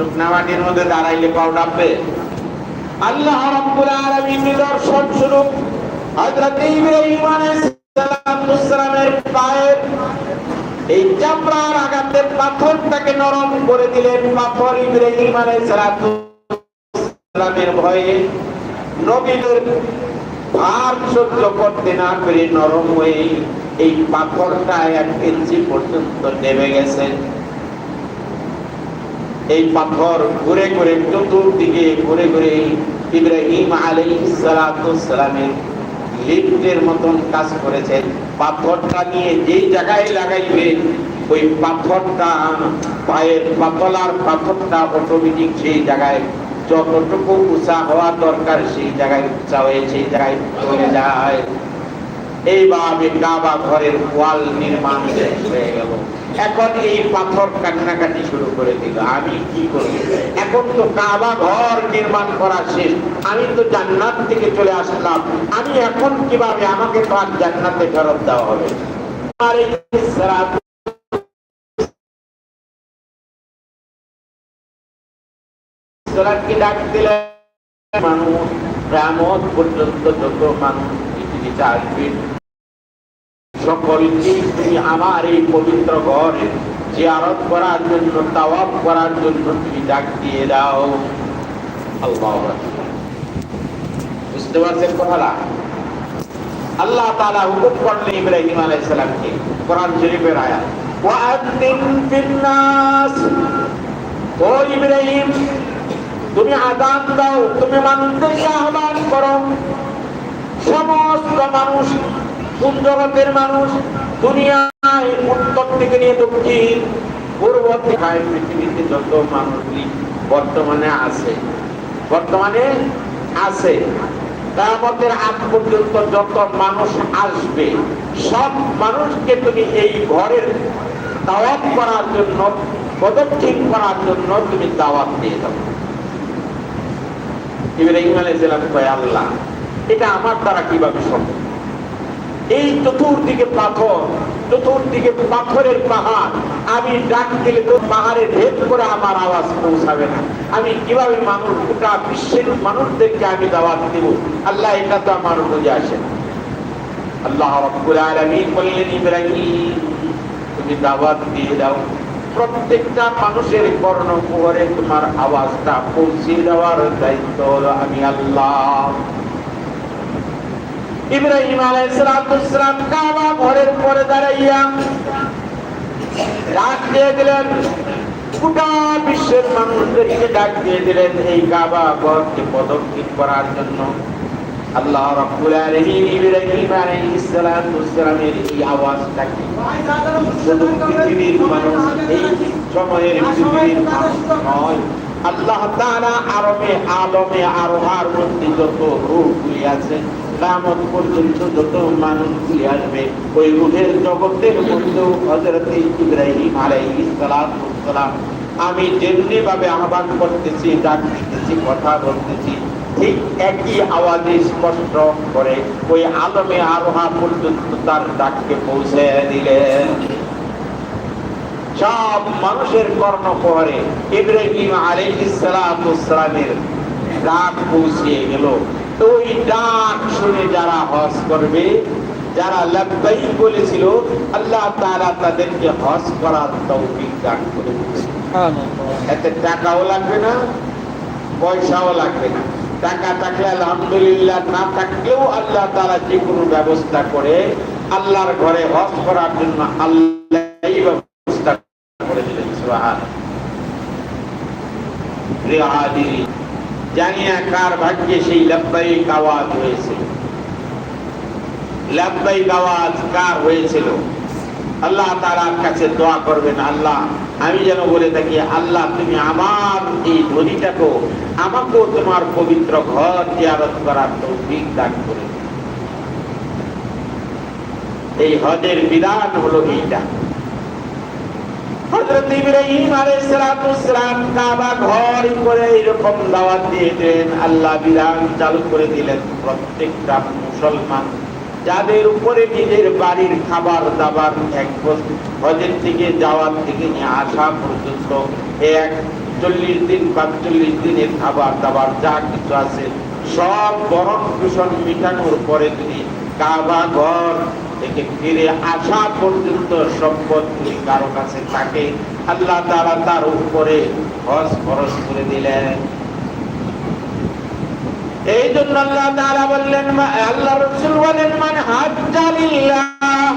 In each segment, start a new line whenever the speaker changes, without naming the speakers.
শুকনা মধ্যে দাঁড়াইলে পাও ডাববে আল্লাহ আলামিন নিদর্শন স্বরূপ হযরত ইব্রাহিম পায়ের এই পাথরটাকে নরম করে দিলেন। পাথর ইব্রাহিম ভয়ে নবীদের ভার সহ্য করতে না পেরে নরম হয়ে এই পাথরটা এক ইঞ্চি পর্যন্ত নেমে গেছে। এই পাথর ঘুরে ঘুরে চতুর্দিকে ঘুরে ঘুরে ইব্রাহিম আলাইহিস সালামের লিফটের মতন কাজ করেছেন। পাথরটা নিয়ে যেই জায়গায় লাগাইবে, ওই পাথরটা, পায়ের পাতলার পাথরটা অটোমেটিক সেই জায়গায় যতটুকু উঁচা হওয়া দরকার সেই জায়গায় উঁচা হয়ে সেই জায়গায় চলে যায়। এইভাবে কাবা ঘরের ওয়াল নির্মাণ হয়ে গেল। এখন এই পাথর কান্নাকাটি শুরু করে দিল। আমি কি করি এখন তো কাবা ঘর নির্মাণ করা শেষ। আমি তো জান্নাত থেকে চলে আসলাম। আমি এখন কীভাবে আমাকে তো আর জান্নাতে ফেরত দেওয়া হবে? আর এই ডাক মানুষ পর্যন্ত যত মানুষ পৃথিবীতে আসবে সকলকে তুমি আমার এই পবিত্র ঘরে জিয়ারত করার জন্য, তাওয়াফ করার জন্য তুমি ডাক দিয়ে দাও। আল্লাহ বুঝতে পারছেন কথাটা? আল্লাহ তাআলা হুকুম করলেন ইব্রাহিম আলাইহিস সালামকে, কোরআন শরীফের আয়াত ওয়াআদ্দিন ফিন্নাস। ও ইব্রাহিম, তুমি আদান দাও, তুমি মানুষদেরকে আহ্বান করো। সমস্ত মানুষ কোন জগতের মানুষ দুনিয়ায় উত্তর থেকে নিয়ে দক্ষিণ, পূর্ব থেকে পৃথিবীতে যত মানুষগুলি বর্তমানে আছে বর্তমানে আছে কামতের পর্যন্ত যত মানুষ আসবে, সব মানুষকে তুমি এই ঘরের দাওয়াত করার জন্য পদক্ষেপ করার জন্য তুমি দাওয়াত দিয়ে দাও। ইব্রাহিম আলাইহিস সালাম কয়, আল্লাহ, এটা আমার দ্বারা কীভাবে সম্ভব? এই চতুর্দিকে পাথর, চতুর্দিকে পাথরের পাহাড়। আমি ডাক দিলে তো পাহাড়ে ভেদ করে আমার আওয়াজ পৌঁছাবে না। আমি কীভাবে মানুষ, গোটা বিশ্বের মানুষদেরকে আমি দাওয়াত দেব? আল্লাহ, এটা তো আমার বুঝে আসে আল্লাহ রাব্বুল আলামিন বললেন, ইব্রাহিম, তুমি দাওয়াত দিয়ে দাও। প্রত্যেকটা মানুষের কর্ণকুহরে তোমার আওয়াজটা পৌঁছে দেওয়ার দায়িত্ব আমি আল্লাহ। ইব্রাহিম আলাইহিসসালাম কাবা ঘরের পরে দাঁড়াইয়া ডাক দিয়ে দিলেন, গোটা বিশ্বের মানুষদেরকে ডাক দিয়ে দিলেন, এই কাবা ঘরকে পদক্ষেপ করার জন্য আল্লাহ রাব্বুল আলামিন ইব্রাহিম আলাইহিস সালামের এই আওয়াজটাকে পৃথিবীর মানুষ, এই সময়ের পৃথিবীর মানুষ আল্লাহ তাআলা আরবে আলমে আরোহার মধ্যে যত রূপগুলি আছে কিয়ামত পর্যন্ত যত মানুষগুলি আসবে, ওই রূহের জগতের মধ্যেও হযরত ইব্রাহিম আলাইহিস সালাম। আমি যেমনি ভাবে আহ্বান করতেছি, ডাক দিতেছি, কথা বলতেছি, ঠিক একই আওয়াজে স্পষ্ট করে ওই আলমে আরোহা পর্যন্ত তার ডাককে পৌঁছে দিলেন। সব মানুষের ইব্রাহিম আলাইহিস সালামের ডাক পৌঁছিয়ে গেল। ওই ডাক শুনে যারা হজ করবে যারা বলেছিল আল্লাহ তাআলা তাদেরকে হজ করার তৌফিক দান করে এতে টাকাও লাগবে না পয়সাও লাগবে না। টাকা থাকলে আলহামদুলিল্লাহ না থাকলেও আল্লাহ তারা যে কোনো ব্যবস্থা করে আল্লাহর ঘরে হজ করার জন্য আল্লাহ ব্যবস্থা করে দিলেন জানি না কার ভাগ্যে সেই লাব্বাইক আওয়াজ হয়েছিল? লাব্বাইক আওয়াজ কার হয়েছিল? আল্লাহ তাআলার কাছে দোয়া করবেন, আল্লাহ, আমি যেন বলে থাকি, আল্লাহ, তুমি আমার এই ধ্বনিটাকেও আমাকেও তোমার পবিত্র ঘর জিয়ারত করার তৌফিক দান করে। এই হজের বিধান হলো এইটা। যাদের উপরে নিজের বাড়ির খাবার দাবার এক হজের থেকে যাওয়ার থেকে আসা পর্যন্ত এক চল্লিশ দিন, পাঁচচল্লিশ দিনের খাবার দাবার যা কিছু আছে সব বরণ দূষণ মিটানোর পরে যদি কাবা ঘর থেকে ফিরে আসা পর্যন্ত সম্পদ যদি কারও কাছে থাকে। আল্লাহ তারা তার উপরে হজ খরচ করে দিলেন। এই জন্য আল্লাহ তাআলা বললেন আল্লাহ রাসূল বলেন, মান হাজ্জালিল্লাহ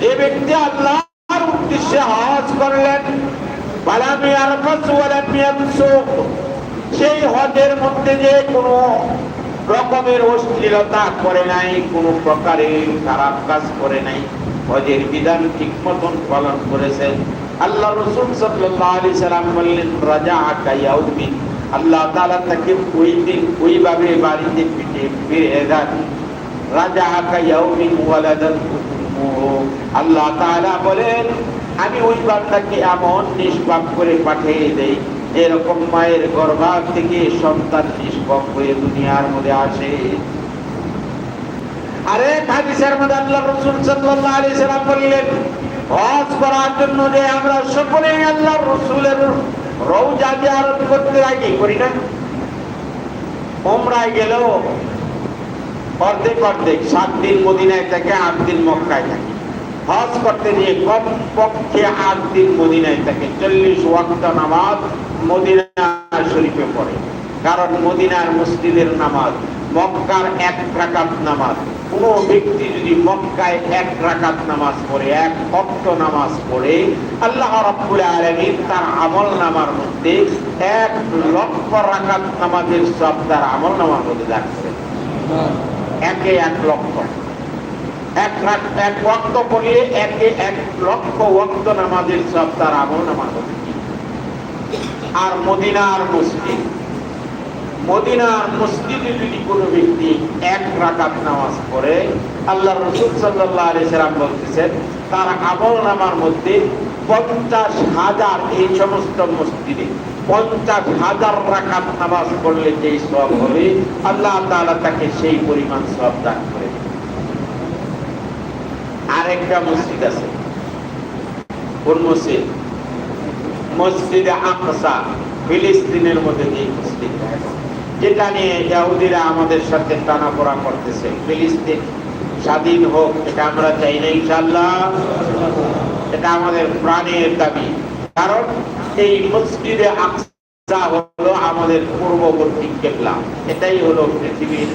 যে ব্যক্তি আল্লাহর উদ্দেশ্যে হজ করলেন সেই হজের মধ্যে যে কোনো রকমের অশ্লীলতা করে নাই, কোনো প্রকারের খারাপ কাজ করে নাই। হজের বিধান ঠিক মতন পালন করেছেন। আল্লাহ রসুল সাল্লাল্লাহু আলাইহি সাল্লাম বললেন রাজা আকাইয়াউমিন আল্লাহ তাআলা তাকে ওই দিন ওইভাবে বাড়িতে পিঠে ফিরে দেন। রাজা আকাইয়াউমিন ওয়ালাদান আল্লাহ তাআলা বলেন, আমি ওই বান্দাকে এমন নিষ্পাপ করে পাঠিয়ে দেই, এরকম মায়ের গর্ভা থেকে সন্তান নিষ্পাপ হয়ে দুনিয়ার মধ্যে আসে আরে হাদিসের মধ্যে আল্লাহ রাসূল সাল্লাল্লাহু আলাইহি সাল্লাম বললেন, হজ করার জন্য যে আমরা আল্লাহ রাসূলের রওজা জিয়ারত করতে করি না। ওমরায় গেলেও অর্ধেক অর্ধেক, সাত দিন মদিনায় থাকে, আট দিন মক্কায় থাকে। হজ করতে গিয়ে কম পক্ষে আট দিন মদিনায় থাকে। চল্লিশ ওয়াক্ত নামাজ মদিনা শরীফে পড়ে। কারণ মদিনার মসজিদের নামাজ, মক্কার এক রাকাত নামাজ। কোন ব্যক্তি যদি মক্কায় এক রাকাত নামাজ পড়ে, এক ভক্ত নামাজ পড়ে, আল্লাহ রাব্বুল আলামিন তার আমল নামার মধ্যে এক লক্ষ রাকাত নামাজের সব তার আমল নামার মধ্যে দান একে এক লক্ষ। এক এক ওয়াক্ত পড়লে একে এক লক্ষ ওয়াক্ত নামাজের সব তার আমল নামার মধ্যে। আর মদিনার মসজিদ মদিনার মসজিদে যদি কোনো ব্যক্তি এক রাকাত নামাজ পড়ে আল্লাহ রসুল সাল্লাহ আলি সাল্লাম বলতেছেন, তার আমল নামার মধ্যে পঞ্চাশ হাজার এই সমস্ত মসজিদে পঞ্চাশ হাজার রাকাত নামাজ পড়লে যেই সব হবে, আল্লাহ তাআলা তাকে সেই পরিমাণ সব দান করে আরেকটা মসজিদ আছে। কোন মসজিদ? মসজিদে আকসা, ফিলিস্তিনের মধ্যে যে মসজিদ যেটা নিয়ে ইহুদিরা আমাদের সাথে টানাপোড়া করতেছে। ফিলিস্তিন স্বাধীন হোক, এটা আমরা চাই না ইনশাল্লাহ এটা আমাদের প্রাণের দাবি। কারণ এই মসজিদে আকসা হলো আমাদের পূর্ববর্তী কেবলা। এটাই হলো পৃথিবীর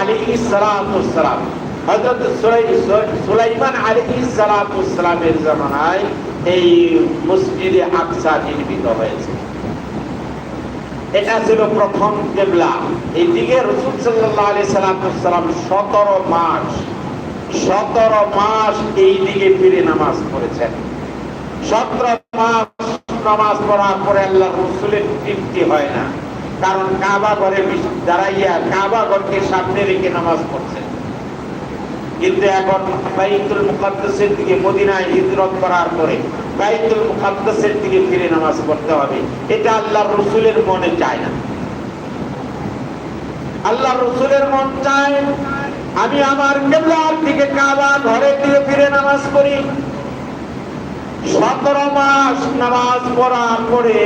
আলাইহিস সালাতু সালাম হযরত সুলাইমান সালামের জামানায় এই মসজিদে আকসা নির্মিত হয়েছে। এটা ছিল প্রথম কেবলা। এইদিকে রসুল সাল্লাহ আলি সাল্লাম সতেরো মাস সতেরো মাস এই দিকে ফিরে নামাজ পড়েছেন। সতেরো মাস নামাজ পড়ার পরে আল্লাহ রসুলের তৃপ্তি হয় না। কারণ কাবা ঘরে দাঁড়াইয়া কাবা ঘরকে সামনে রেখে নামাজ পড়ছেন। কিন্তু এখন বাইতুল মুকাদ্দাসের দিকে মদিনায় হিজরত করার পরে বাইতুল মুকাদ্দাসের দিকে ফিরে নামাজ পড়তে হবে। এটা আল্লাহর রসুলের মনে চায় না। আল্লাহ রসুলের মন চায়, আমি আমার কেবলার দিকে কাবা ঘরের দিকে ফিরে নামাজ পড়ি। সতেরো মাস নামাজ পড়ার পরে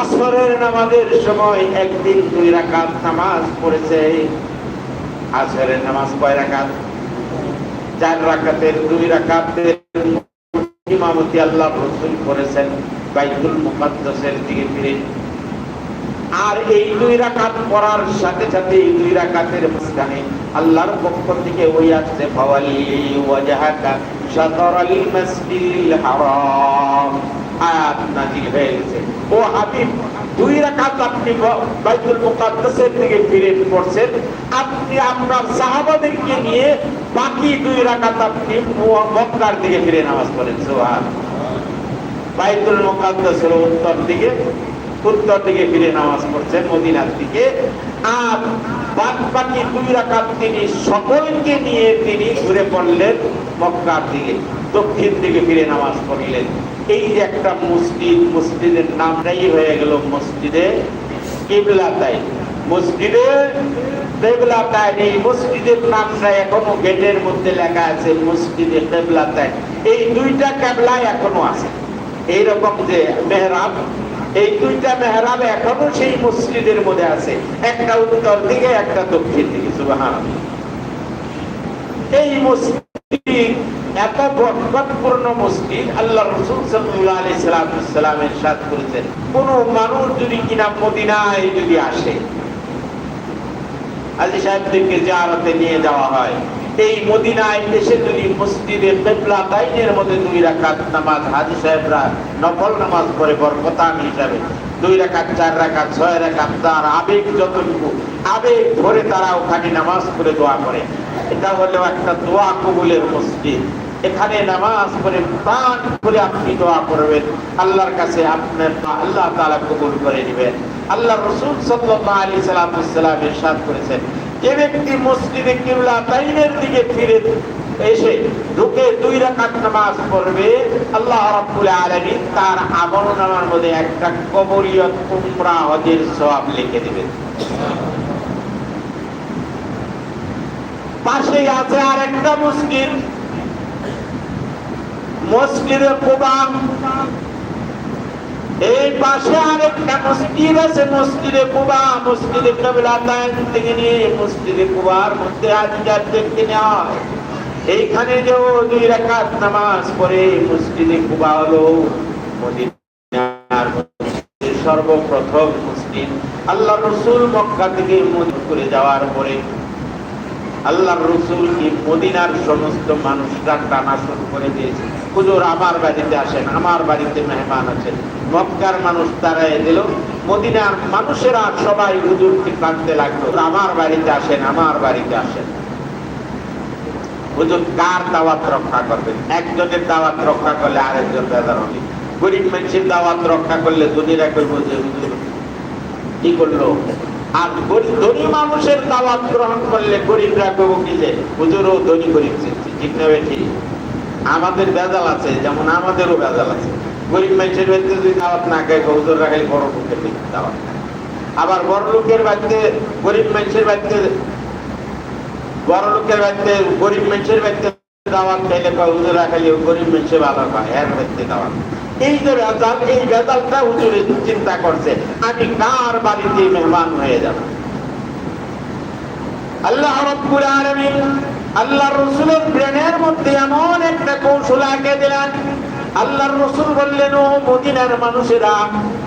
আসরের নামাজের সময় একদিন দুই রাকাত নামাজ পড়েছে। নামাজ কয় চার দুই ইমামতি আল্লাহ রসুল করেছেন বাইতুল মুকাদ্দাসের দিকে ফিরে। আর এই দুই রাকাত পড়ার সাথে সাথে এই দুই রাকাতের মাঝখানে আল্লাহর পক্ষ থেকে ওই আসছে ফাওয়ালি ওয়াজহাকা হারাম। উত্তর দিকে উত্তর দিকে ফিরে নামাজ পড়ছেন মদিনার দিকে। আর বাদ বাকি দুই রাকাত তিনি সকলকে নিয়ে তিনি ঘুরে পড়লেন মক্কার দিকে। দক্ষিণ দিকে ফিরে নামাজ পড়লেন। এই যে একটা মসজিদ, মসজিদের নামটাই হয়ে গেল মসজিদে লেখা আছে, মসজিদে এই দুইটা কেবলা এখনও আছে। এইরকম যে এই দুইটা এখনও সেই মসজিদের মধ্যে আছে। একটা উত্তর দিকে, একটা দক্ষিণ দিকে এই মসজিদ এত বরকতপূর্ণ মসজিদ আল্লাহ রসুল সাল্লাল্লাহু আলাইহি সাল্লাম সাথ করেছেন। কোন মানুষ যদি কিনা মদিনায় যদি আসে আজি সাহেবদেরকে জিয়ারতে নিয়ে যাওয়া হয়। এই মদিনায় এসে যদি মসজিদে কিবলা তাইনের মধ্যে দুই রাকাত নামাজ, হাজি সাহেবরা নফল নামাজ পড়ে বরকতান হিসাবে। দুই রাকাত, চার রাকাত, ছয় রাকাত, তার আবেগ যতটুকু, আবেগ ভরে তারা ওখানে নামাজ পড়ে, দোয়া করে। এটা হলো একটা দোয়া কবুলের মসজিদ। এখানে নামাজ পড়ে, প্রাণ করে আপনি দোয়া করবেন। আল্লাহর কাছে আপনার আল্লাহ তালা কবুল করে নেবেন। আল্লাহ রসুল সাল্লাল্লাহু আলাইহি সাল্লাম ইরশাদ করেছেন যে ব্যক্তি মসজিদে কিবলা তাইনের দিকে ফিরে এসে ঢুকে দুই রাকাত নামাজ পড়বে, আল্লাহ রাব্বুল আলামিন তার আমল নামার মধ্যে একটা কবুলিয়ত উমরা হজের সওয়াব লিখে দিবেন। পাশে আছে আর একটা মসজিদ। মসজিদে কুবা এই পাশে আরেকটা মসজিদ আছে, মসজিদে কুবা, মসজিদে কবিলা থেকে নিয়ে মসজিদে কুবার মধ্যে আজকাল দেখতে নেওয়া এইখানে যে দুই রাকাত নামাজ পড়ে, মসজিদে কুবা হলো সর্বপ্রথম মসজিদ। আল্লাহ রসুল মক্কা থেকে মদিনা করে যাওয়ার পরে আল্লাহ রসুল কি মদিনার সমস্ত মানুষরা টানা শুরু করে দিয়েছে। হুজুর, আমার বাড়িতে আসেন, আমার বাড়িতে মেহমান আছেন। মক্কার মানুষ তারাই দিল। মদিনার মানুষেরা সবাই হুজুরকে কাঁদতে লাগল। আমার বাড়িতে আসেন, আমার বাড়িতে আসেন। হুজুর, কার দাওয়াত রক্ষা করবেন? একজনের দাওয়াত রক্ষা করলে আরেকজন বেদার হবে। গরিব মানুষের দাওয়াত রক্ষা করলে দুনিরা করব যে হুজুর, কি করল? আর ধনী মানুষের দাওয়াত গ্রহণ করলে গরিবরা কবো হুজুরও ধনী গরিব ঠিক না ঠিক। আমাদের বেজাল আছে, যেমন আমাদেরও বেজাল আছে। গরিব মানুষের বাড়িতে যদি দাওয়াত না খায় হুজুর রাখালে বড় লোকের দাওয়াত আবার বড় লোকের বাড়িতে, গরিব মানুষের বাড়িতে, বড় লোকের বাড়িতে, গরিব মানুষের বাড়িতে দাওয়াত খাইলে কয় হুজুর রাখালে গরিব মানুষের ভালো হয় এর বাড়িতে দাওয়াত। এই যে বেজাল এই বেজালটা হুজুরে চিন্তা করছে, আমি কার বাড়িতে মেহমান হয়ে যাব? আল্লাহ রব্বুল আলামিন আল্লাহ রসুলের ব্রেনের মধ্যে এমন একটা কৌশল আঁকে দিলেন। আল্লাহর রসুল বললেন, ও মদিনার মানুষেরা,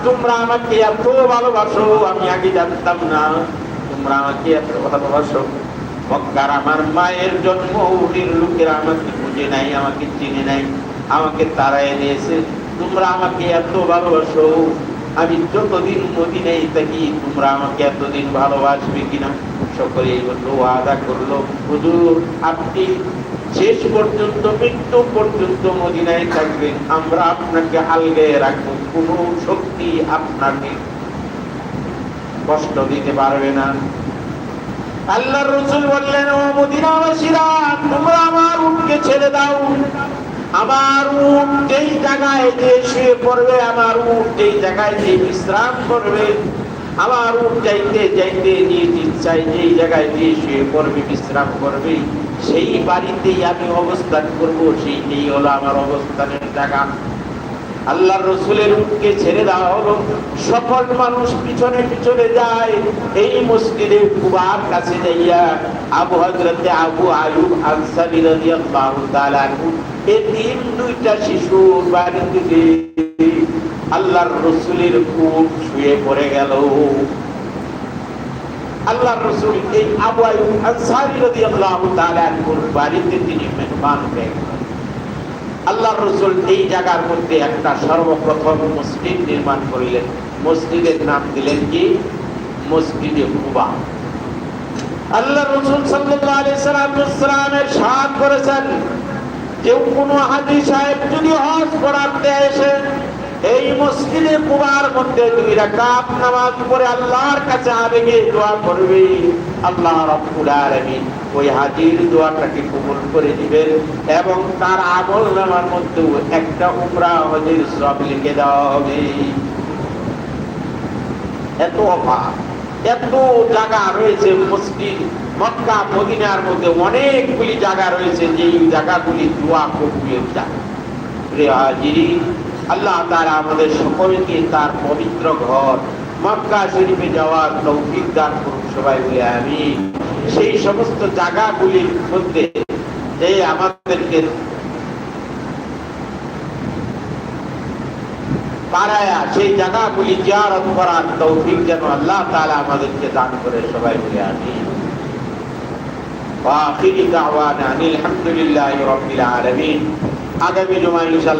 তোমরা আমাকে এত ভালোবাসো, আমি আগে জানতাম না। তোমরা আমাকে এত ভালোবাসো। মক্কার আমার মায়ের জন্ম লোকেরা আমাকে বুঝে নাই, আমাকে চিনে নাই, আমাকে তারাই দিয়েছে। তোমরা আমাকে এত ভালোবাসো। আমি যতদিন মদিনায় থাকি, তোমরা আমাকে এতদিন ভালোবাসবে কিনা? সকলে বলল আদা করল। হুজুর, আপনি শেষ পর্যন্ত, মৃত্যু পর্যন্ত মদিনায় থাকবেন। আমরা আপনাকে আলগে রাখব। কোনো শক্তি আপনাকে কষ্ট দিতে পারবে না। আল্লাহ রসুল বললেন, ও মদিনাবাসীরা, তোমরা আমার উঠকে ছেড়ে দাও। আমার উঠ যেই জায়গায় যে শুয়ে পড়বে, আমার উঠ যেই জায়গায় যে বিশ্রাম করবে, আমার উঠ যাইতে যাইতে নিজ চাই যেই জায়গায় যে শুয়ে পড়বে, বিশ্রাম করবে, সেই বাড়িতেই আমি অবস্থান করব, সেইটাই হলো আমার অবস্থানের জায়গা। আল্লাহ রসুলের উটকে ছেড়ে দেওয়া হলো। সকল মানুষ পিছনে পিছনে যায়। এই মসজিদে কুবার কাছে যাইয়া আবু হজরতে আবু আয়ুব আনসারী তিন দুইটা বাড়িতে আল্লাহর রসুলের উট শুয়ে পড়ে গেল। আল্লাহ রসুল এই আবু আয়ুব আনসারী রাদিয়াল্লাহু বাড়িতে তিনি মেহমান হয়ে গেলেন। আল্লাহ রসুল এই জায়গার মধ্যে একটা সর্বপ্রথম মসজিদ নির্মাণ করলেন। মসজিদের নাম দিলেন কি? মসজিদে কুবা আল্লাহ রসুল সাল্লামের সাহায্য করেছেন। কেউ কোনো হাজি সাহেব যদি হজ করাতে এসে এই মসজিদে কুবার মধ্যে দুই রাকাত নামাজ পড়ে আল্লাহর কাছে আবেগে দোয়া করবে। আল্লাহ রাব্বুল আলামিন ওই হাজির দোয়াটাকে কবুল করে দিবেন এবং তার আমল নামার মধ্যেও একটা উমরা হজের সব লিখে দেওয়া হবে। এত অভাব এত জায়গা রয়েছে মসজিদ, মক্কা, মদিনার মধ্যে অনেকগুলি জায়গা রয়েছে যেই জায়গাগুলি দোয়া কবুলের জায়গা প্রিয় হাজিরি আল্লাহ তারা আমাদের সকলকে তার পবিত্র ঘর মক্কা শরীফে যাওয়ার তৌফিক দান করুন সবাই বলে আমি সেই সমস্ত জায়গাগুলির মধ্যে যে আমাদেরকে পাড়ায়া সেই জায়গাগুলি জিয়ারত করার তৌফিক যেন আল্লাহ তাআলা আমাদেরকে দান করে সবাই বলে আমি وآخر دعوانا أن الحمد لله رب العالمين আগামী জমা ইনশাআল্লাহ